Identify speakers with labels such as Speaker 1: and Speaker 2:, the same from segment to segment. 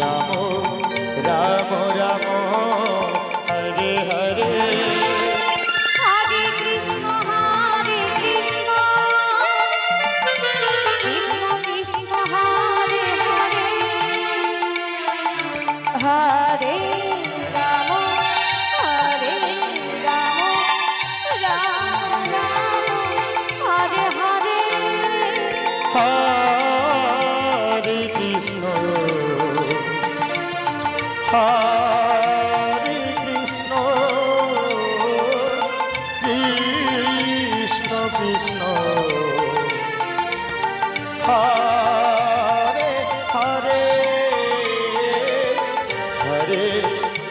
Speaker 1: Ram Ram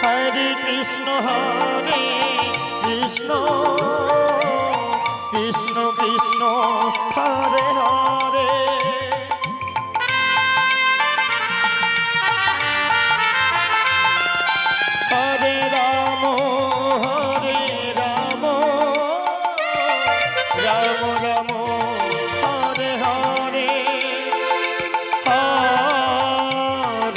Speaker 1: Hare Krishna Hare